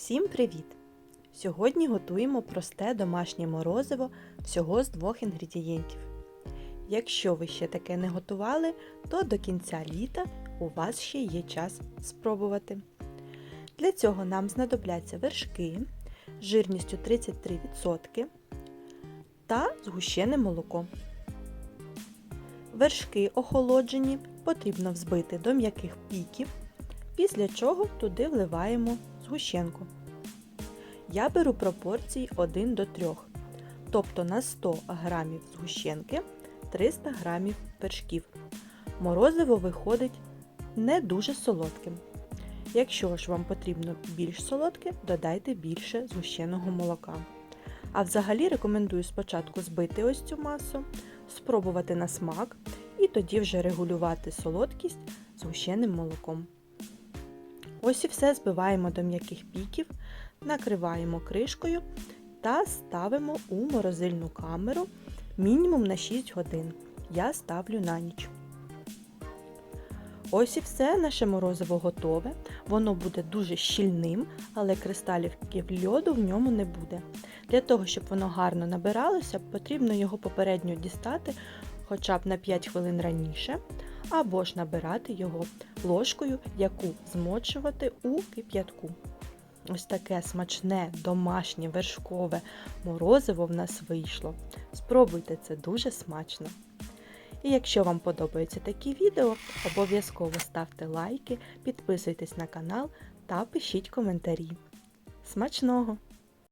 Всім привіт! Сьогодні готуємо просте домашнє морозиво всього з двох інгредієнтів. Якщо ви ще таке не готували, то до кінця літа у вас ще є час спробувати. Для цього нам знадобляться вершки жирністю 33% та згущене молоко. Вершки охолоджені потрібно взбити до м'яких піків, після чого туди вливаємо згущенку. Я беру пропорції 1 до 3, тобто на 100 г згущенки 300 г вершків. Морозиво виходить не дуже солодким. Якщо ж вам потрібно більш солодке, додайте більше згущеного молока. А взагалі рекомендую спочатку збити ось цю масу, спробувати на смак і тоді вже регулювати солодкість згущеним молоком. Ось і все збиваємо до м'яких піків, накриваємо кришкою та ставимо у морозильну камеру мінімум на 6 годин. Я ставлю на ніч. Ось і все, наше морозиво готове. Воно буде дуже щільним, але кристалів льоду в ньому не буде. Для того, щоб воно гарно набиралося, потрібно його попередньо дістати хоча б на 5 хвилин раніше, або ж набирати його ложкою, яку змочувати у кип'ятку. Ось таке смачне домашнє вершкове морозиво в нас вийшло. Спробуйте це дуже смачно. І якщо вам подобаються такі відео, обов'язково ставте лайки, підписуйтесь на канал та пишіть коментарі. Смачного!